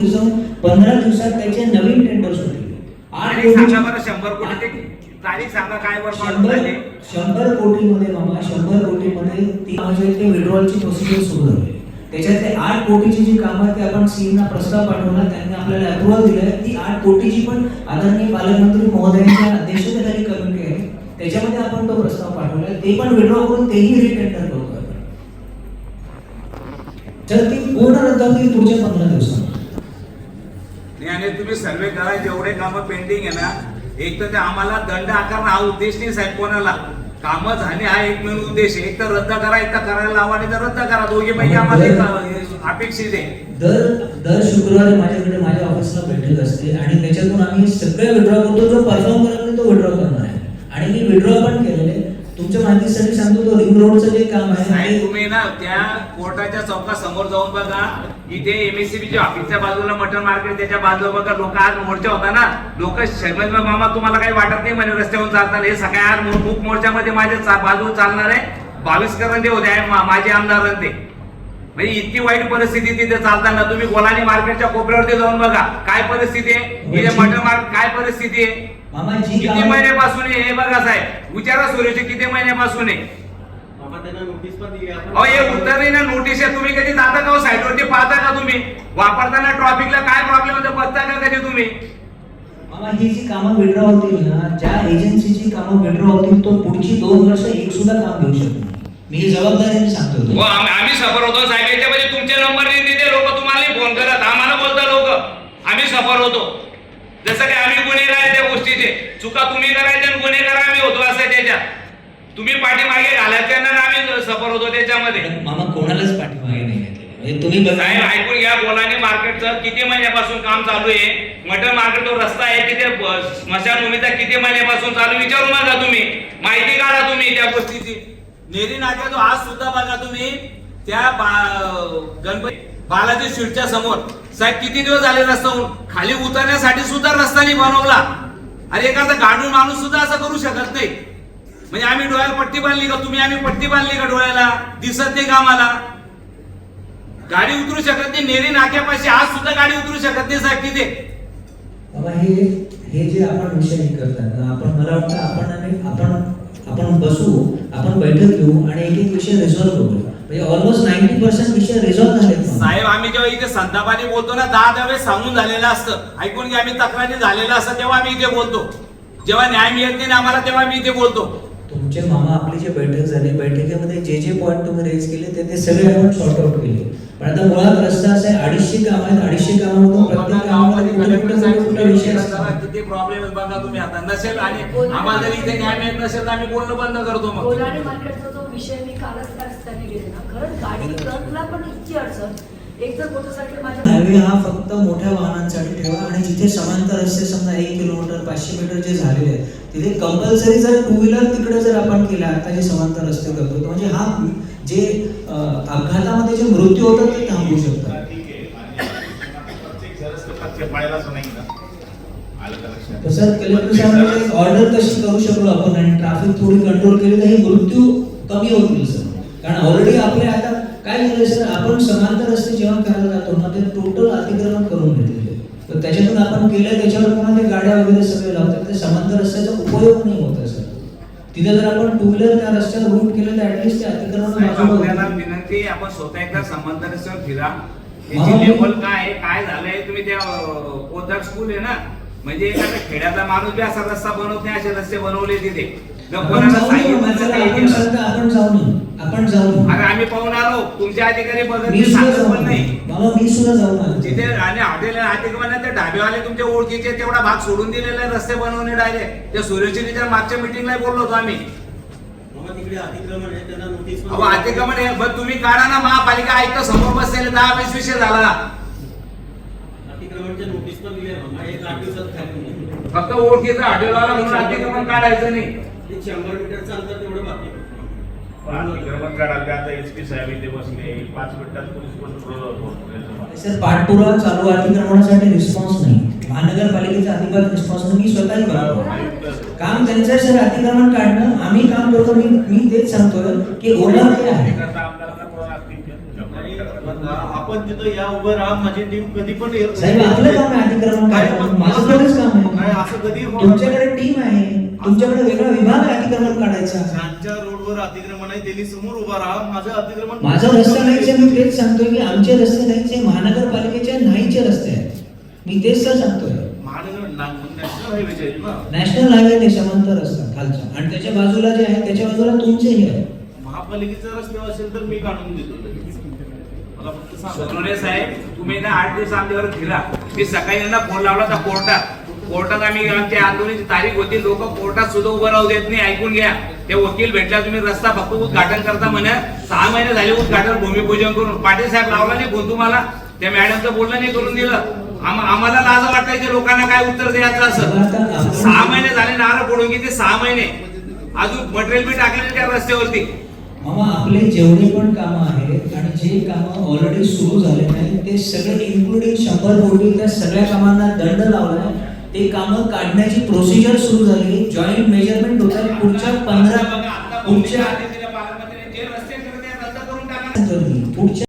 पंधरा दिवसात त्याचे नवीन टेंडर्स होतील. आठ कोटी- तारीख सांगा काय वर्ष शंभर शंभर कोटीमध्ये मामा शंभर कोटीमध्ये ती ते विड्रॉलची प्रोसिजर सुरू झाली. त्याच्यातले आठ कोटीची जी कामं आहेत ते आपण सीएमना प्रस्ताव पाठवला त्यांनी आपल्याला अप्रुव्हल दिलंय. ती आठ कोटीची पण आदरणीय पालकमंत्री महोदयांच्या अध्यक्षतेखाली कमिटी आहे त्याच्यामध्ये आपण तो प्रस्ताव पाठवलाय. ते पण विड्रॉ करून तेही रिटेंडर आपण. तर ती पूर्ण रद्द होतील पुढच्या पंधरा दिवसांमध्ये आणि तुम्ही सर्वे करा जेवढे कामं पेंडिंग आहे ना एक तर ते आम्हाला दंड आकारणं हा उद्देश नाही साहेब कोणाला. कामं झाले हा एक मेन उद्देश एक तर रद्द करा एक तर करायला लावा आणि तर रद्द करा. दोघे पैकी आम्हाला एक, अपेक्षित आहे. दर दर शुक्रवारी माझ्याकडे माझ्या ऑफिसला बैठक असते आणि त्याच्यातून आम्ही सगळे विड्रॉ करतो. जो परफॉर्म करत नाही तो विड्रॉ करणार आहे. आणि मी विड्रॉ पण केलेले तुमच्या माहितीसाठी सांगतो तो रिंग रोडचं जे काम आहे तुम्ही ना त्या कोर्टाच्या चौका समोर जाऊन बघा. इथे एमएससीबी ऑफिसच्या बाजूला मटन मार्केट त्याच्या बाजूला बघा लोक आज मोर्चा होता ना. लोक शर्मंद मामा तुम्हाला काही वाटत नाही म्हणे रस्त्यावरून चालताना. हे सगळे आज मु- मूक मोर्चामध्ये माझ्या बाजूला चालणार आहे बावीस करंदे होते माझे आमदार ते. म्हणजे इतकी वाईट परिस्थिती तिथे चालताना. तुम्ही गोलानी मार्केटच्या कोपऱ्यावरती जाऊन बघा. काय परिस्थिती आहे? इथे मटन मार्केट काय परिस्थिती आहे? किती महिन्यापासून आहे? हे बघा साहेब. विचारा सुरेश किती महिन्यापासून आहे? अहो हे उत्तर नाही ना नोटीस आहे. तुम्ही कधी जाता का साईड वरती पाहता का तुम्ही? वापरताना ट्रॉफिकला काय प्रॉब्लेम होतो बघता का कधी तुम्ही? मामा ही जी कामं विड्रॉ होतील ना ज्या एजन्सीची कामं विड्रॉ होतील तो पुढची दोन वर्ष एक सुद्धा काम घेऊ शकत नाही. मी हे जबाबदारीने सांगतो हो. आम्ही आम्ही सफर होतो. साहेब याच्यामध्ये तुमचे नंबर नाही देते लोक तुम्हाला फोन करत आम्हाला बोलता लोक. आम्ही सफर होतो. जसं काय आम्ही गुन्हेगार आहे त्या गोष्टीचे. चुका तुम्ही करायच्या आणि गुन्हेगार आम्ही होतो असं त्याच्यात तुम्ही पाठीमागे घालायचे आणि आम्ही सफर होतो त्याच्यामध्ये. मामा कोणालाच पाठीमागे नाही घेतलेले. म्हणजे तुम्ही बघा साहेब ऐकून घ्या बोलाने मार्केटचं किती महिन्यापासून काम चालू आहे. मटन मार्केट तो रस्ता आहे तिथे ब- स्मशानभूमीचा किती महिन्यापासून चालू आहे? विचारू नका तुम्ही. माहिती काढा तुम्ही त्या गोष्टीची. नेरी नाक्या जो आज सुद्धा बघा तुम्ही. त्या बा- गणपती बालाजी स्वीटच्या समोर. साहेब किती दिवस झाले रस्ता खाली उतरण्यासाठी सुद्धा रस्ता नाही बनवला. अरे एखादा गाडून माणूस सुद्धा असं करू शकत नाही. म्हणजे आम्ही डोळ्याला पट्टी बांधली का? तुम्ही आम्ही पट्टी बांधली का डोळ्याला? दिसत नाही का आम्हाला? गाडी उतरू शकत नाही नेरी नाक्यापाशी आज सुद्धा गाडी उतरू शकत नाही साहेब तिथे. बाबा हे हे जे आपण विषय करतात आपण मला वाटतं आपण आणि आपण आपण बसू आपण बैठक घेऊ आणि एक एक विषय रिझॉल्व्ह करू. म्हणजे ऑलमोस्ट नाईन्टी पर्सेंट विषय रिझॉल्व्ह मामा. साहेब आम्ही जेव्हा इथे संतापाने बोलतो ना दहा दहा वेळेस सांगून झालेलं असतं. ऐकून घ्या आम्ही तक्रारी झालेलं असतं तेव्हा आम्ही इथे बोलतो. जेव्हा न्याय मिळत नाही आम्हाला तेव्हा आम्ही इथे बोलतो. तुमचे मामा आपली जी बैठक झाली बैठकीमध्ये जे जे पॉईंट तुम्ही रेज केले ते ते सगळे आपण सॉर्ट आउट केले. पण आता मुळात रस्ता असा आहे अडीचशे काम आहेत. अडीचशे कामामधून प्रत्येक कामामध्ये विषय किती प्रॉब्लेम बघा तुम्ही आता. नसेल आणि आम्हाला जर इथे न्याय मिळत नसेल तर आम्ही बोलणं बंद करतो मग. कोलाडी मार्केटचा जो विषय मी कालच त्या रस्त्याने गेले ना. खरंच गाडी ट्रकला पण इतकी अडचण. हायवे हा फक्त मोठ्या वाहनांसाठी ठेवा आणि जिथे समांतर रस्ते समजा एक किलोमीटर पाचशे मीटर जे झालेले आहेत तिथे कंपल्सरी जर टू व्हीलर तिकडे जर आपण केल्या आता जे समांतर रस्ते करतो म्हणजे हा जे अपघातामध्ये जे मृत्यू होतात ते थांबवू शकतात. ठीक आहे. आणि प्रत्येक जरच तर प्रत्येक पाळायलाच नाही ना? आलं का लक्षात? तसं कलेक्टर साहेब ऑर्डर कशी करू शकलो आपण आणि ट्रॅफिक थोडी कंट्रोल केली तर हे मृत्यू कमी होतील सर. कारण ऑलरेडी आपले आता काय झालं सर आपण समांतर रस्ते जेव्हा करायला जातो ना ते टोटल अतिक्रमण करून घेतलेले तर त्याच्यातून आपण केलं त्याच्यावर पुन्हा ते गाड्या वगैरे सगळे लावतात. ते समांतर रस्त्याचा उपयोग नाही होत सर. तिथे जर आपण टू व्हीलर त्या रस्त्यावर रूट केलं तर ऍटलिस्ट ते अतिक्रमण. विनंती आपण स्वतः एकदा संबंध रस्त्यावर फिरा. हा, लेवल काय काय झालंय तुम्ही त्या पोदार स्कूल आहे ना? म्हणजे एखादा खेड्यातला माणूस बी असा रस्ता बनवत नाही असे रस्ते बनवले तिथे. आपण कोणाला जाऊन आपण येऊ. अरे आम्ही पाहून आलो. तुमचे अधिकारी बघत मी सुद्धा सांगत जाऊन पण नाही. बाबा मी सुद्धा जाऊन आलो. तिथे आणि हॉटेल अतिक्रमण ते ढाबेवाले तुमच्या ओळखीचे तेवढा भाग सोडून दिलेला आहे रस्ते बनवणे डायरेक्ट ते सूर्यचिनीच्या मागच्या मिटिंगला बोललो होतो आम्ही. बाबा तिकडे अतिक्रमण आहे त्यांना नोटीस पण अहो अतिक्रमण आहे बरं तुम्ही काढा ना महापालिका आयुक्त समोर बसलेले दहा वीस विषय झाला. अतिक्रमणच्या नोटीस पण दिल्या बाबा एक आठ दिवसात खाली. फक्त ओळखीचा हॉटेलवाला म्हणून अतिक्रमण काढायचं नाही. ते शंभर मीटरचं अंतर पाठपुरावा चालू अतिक्रमणासाठी रिस्पॉन्स नाही. महानगरपालिकेचा अजिबात रिस्पॉन्स नाही. मी स्वतःही करतो काम त्यांचं सर. अतिक्रमण काढणं. आम्ही काम करतो. मी मी तेच सांगतोय की ओनर ते आहे? आपण तिथं या उभं राहा. माझी टीम कधी पण येत साहेब आपलं काम आहे अतिक्रमण काय काढणं. पण- माझं थोडंच काम नाही आहे असं कधी तुमच्याकडे टीम आहे. तुमच्याकडे वेगळा अतिक्रमण काढायचा ज्यांच्या रोडवर अतिक्रमण आहे त्यांनी समोर उभा राहा माझं अतिक्रमण माझा रस्ता नाहीचे मी तेच सांगतोय की आमचे रस्ते नाहीचे महानगरपालिकेचे नाहीचे रस्ते आहेत. मी तेच तर सांगतोय. महानगर नॅशनल हायवेचे आहेत ना. नॅशनल हायवे नाही समांतर रस्ता खालचा. आणि त्याच्या बाजूला जे आहे त्याच्या बाजूला तुमचेही आहे. महापालिकेचा रस्ता असेल तर मी काढून देतो. मला फक्त सांगा. सोनवणे साहेब तुम्ही ना आठ दिवस आमच्यावर फिरा मी सकाळी यांना फोन लावला होता कोर्टात. कोर्टात आम्ही आमची आंदोलनाची तारीख होती. लोक कोर्टात सुद्धा उभं राहू देत नाही. ऐकून घ्या. ते वकील भेटला तुम्ही रस्ता फक्त उद्घाटन करता म्हणा. सहा महिने झाले उद्घाटन भूमिपूजन करून. पाटील साहेब लावला नाही फोन तुम्हाला. त्या मॅडमचं बोलणं नाही करून दिलं. आम्हाला लाज वाटायचे लोकांना काय उत्तर द्यायचं असं. सहा महिने झाले नारळ फोडून घेते सहा महिने. अजून मटेरियल बी टाकले त्या रस्त्यावरती. मामा आपले जेवढे पण काम आहेत आणि जे काम ऑलरेडी सुरू झाले नाही ते सगळे इन्क्लुडिंग शंभर कोटी त्या सगळ्या कामांना दंड लावलाय. ते कामं काढण्याची प्रोसिजर सुरू झाली. जॉईंट मेजरमेंट होत. पुढच्या पंधरा पुढच्या